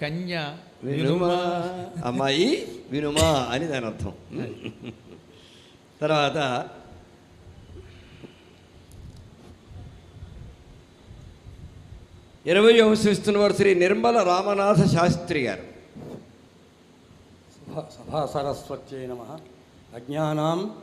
కన్య వినుమా. అమ్మాయి వినుమా అని దాని అర్థం. తర్వాత ఇరవై వంశిస్తున్న వారు శ్రీ నిర్మల రామనాథ శాస్త్రి గారు. సభా- సరస్వత్యై నమ. అజ్ఞానాం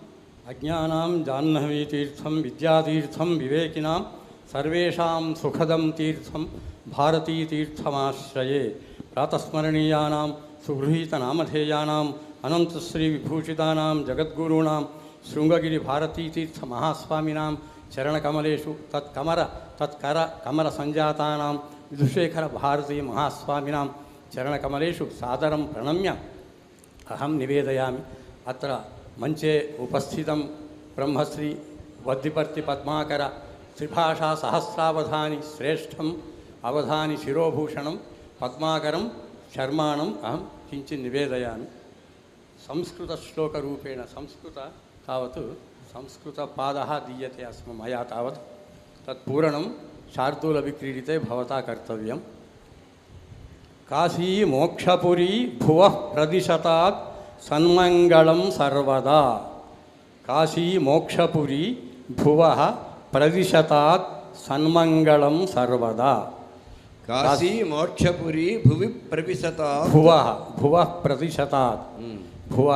అజ్ఞానాం జాహ్నవీతీర్థం విద్యాతీర్థం వివేకినాం సర్వేషాం సుఖదం తీర్థం భారతీతీర్థమాశ్రయే ప్రాతస్మరణీయానాం సుగృహీతనామధేయానాం అనంతశ్రీ విభూషితానాం జగద్గురూణాం శృంగగిరి భారతీతీర్థ మహాస్వామినాం చరణకమలేషు తత్కమర తత్కర కమర సంజాతానాం విధుశేఖర భారతీ మహాస్వామినాం చరణకమలేషు సాదరం ప్రణమ్య అహం నివేదయామి అత్ర మంచే ఉపస్థితం బ్రహ్మశ్రీ వద్దిపర్తి పద్మాకర త్రిభాషా సహస్రావధాని శ్రేష్టం అవధాని శిరోభూషణం పద్మాకరం శర్మాణం అహం కించిత్ నివేదయామి. సంస్కృతశ్లోకరూపేణ సంస్కృత తావత్ సంస్కృతపాద దీయతే అస్మ మయా తావత్. తత్పూరణం శార్దూలవిక్రీడితే భవతా కర్తవ్యం. కాశీ మోక్షపురీ భువ ప్రదిశతాత్ సన్మంగళం సర్వదా. కాశీ మోక్షపురీ భువ ప్రదిశతాత్ సన్మంగళం సర్వదా. కాశీ మోక్షపురి భువి ప్రవిశత భువ భువ ప్రదిశతాత్ భువ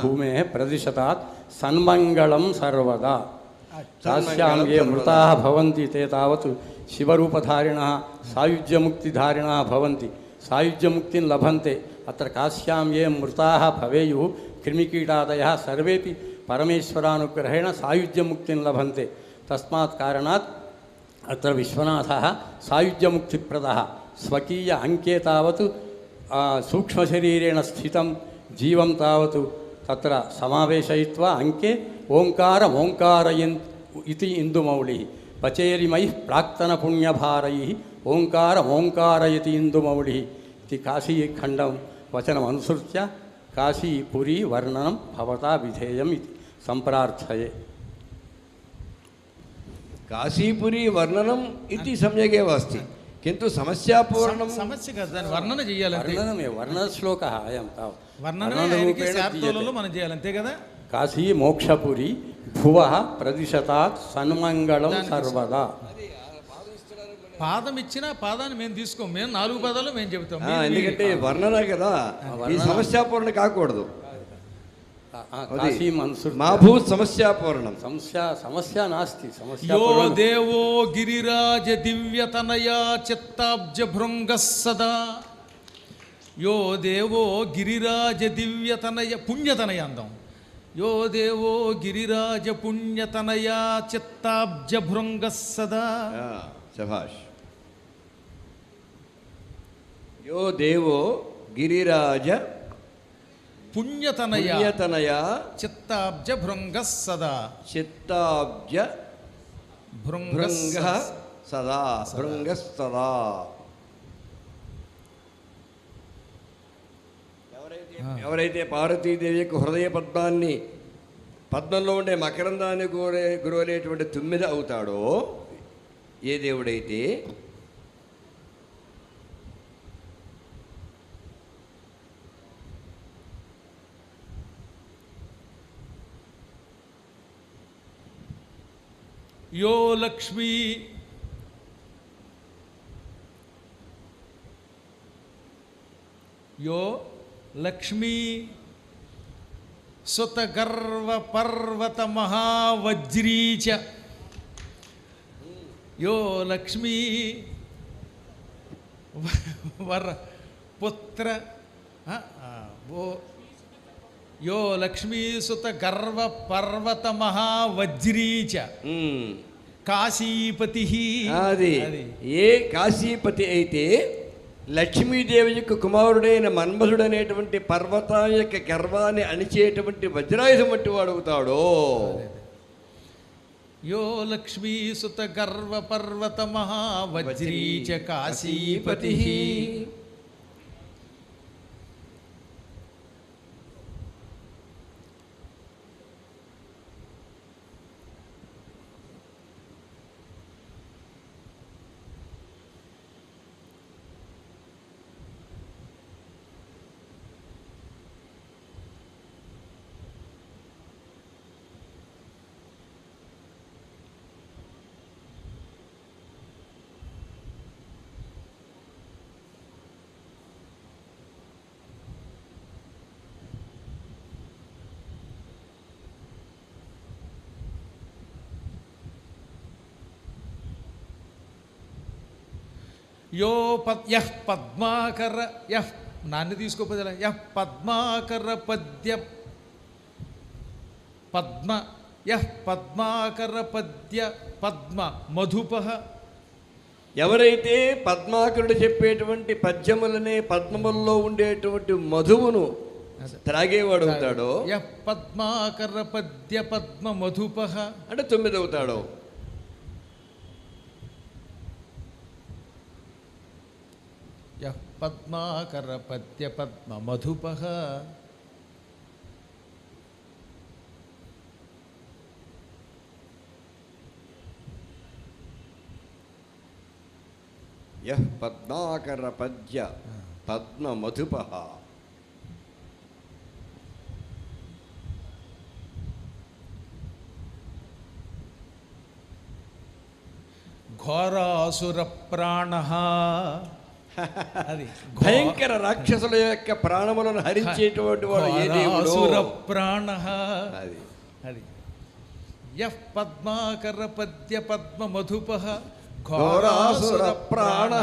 భూమే ప్రదిశతాత్ సన్మంగళం సర్వదా కాశ్యాం ఏ మృతా భవంతి తే తావత్ శివరూపధారిణः సాయుజ్యముక్తిధారిణः భవంతి సాయుజ్యముక్తిం లభంతే అత్ర కాశ్యాం ఏ మృతాः భవేయుः క్రిమికీటాదయः సర్వేపి పరమేశ్వరానుగ్రహేణ సాయుజ్యముక్తిం లభంతే తస్మాత్ కారణాత్ అత్ర విశ్వనాథ సాయుధ్యముక్తిప్రద. స్వకీయ అంకే తావత్ సూక్ష్మశరీరేణ స్థితం జీవం తావత్ తత్ర సమావేశయిత్వా అంకే ఓంకార ఓంకారయన్ ఇది ఇందుమౌళి. పచేరిమై ప్రాక్తన పుణ్యభారై ఓంకార ఓంకారయతి ఇందుమౌళి. ఇది కాశీఖండం వచనం అనుసృత్య కాశీపురీ వర్ణనం భవతా విధేయం ఇది. సంప్రార్థయే. కాశీపురి వర్ణనం ఇది సమ్యగేవ అస్తి కింటు సమస్యాపూర్ణం సమస్య కాదు దాన్ని వర్ణన చేయాలంతే వర్ణనమే అయం దీయతే. మనం చేయాలి అంతే కదా? కాశీ మోక్షపురి భువ ప్రదిశతాత్ సన్మంగళం సర్వదా. పాదం ఇచ్చినా పాదాన్ని మేము తీసుకోం. మేము నాలుగు పదాలు మేము చెబుతాం. ఎందుకంటే వర్ణన కదా. ఈ. సమస్యాపూర్ణ కాకూడదు. మన్సుర్ మాభూ సమస్యాపూర్ణం సమస్య సమస్య నాస్తి సమస్య యో. దేవో గిరిరాజ దివ్యతనయా చిత్తాబ్జ భృంగ సదా. యో దేవో గిరిరాజ దివ్యతనయ పుణ్యతనయ అందం. యో దేవో గిరిరాజ పుణ్యతనయా చిత్తాబ్జ భృంగ సదా. ఆ, శభాష్. యో దేవో గిరిరాజ పుణ్యతనయ. పుణ్యతనయ. చిత్తాబ్జ భృంగ సదా చిత్తాబ్జ భృంగ సదా భృంగ సదా ఎవరైతే ఎవరైతే పార్వతీదేవి యొక్క హృదయ పద్మాన్ని పద్మంలో ఉండే మకరందాన్ని కోరే గురవలేటువంటి తుమ్మిద అవుతాడో ఏ దేవుడైతే యో లక్ష్మీ యో లక్ష్మీ సుత గర్వ పర్వత మహావజ్రీచ యో లక్ష్మీ వర పుత్ర ఆ, ఆ, ఓ యో లక్ష్మీసుత గర్వ పర్వత మహావజ్రీచ కాశీపతి. అది. ఏ కాశీపతి అయితే లక్ష్మీదేవి యొక్క కుమారుడైన మన్మధుడు అనేటువంటి పర్వతం యొక్క గర్వాన్ని అణిచేటువంటి వజ్రాయుధం వంటి వాడు అవుతాడో? యో లక్ష్మీసుత గర్వ పర్వత మహావజ్రీచ కాశీపతి. యో పద్ యః పద్మాకర యః నాన్ని తీసుకోపోతే ఎలా? యః పద్మాకర పద్య పద్మ యః పద్మాకర పద్య పద్మ మధుప. ఎవరైతే పద్మాకరుడు చెప్పేటువంటి పద్యములనే పద్మములలో ఉండేటువంటి మధువును త్రాగేవాడు అవుతాడో? యః పద్మాకర పద్య పద్మ మధుప. అంటే తొమ్మిది అవుతాడు? యః పద్మాకర పద్య పద్మ మధుప యః అది భయంకర రాక్షసుల యొక్క ప్రాణములను హరించేటువంటి వాడు ఏ దేవుడు ప్రాణ. అది. అది. యః పద్మాకర పద్య పద్మ మధుప. ఘోరాసుర ప్రాణ.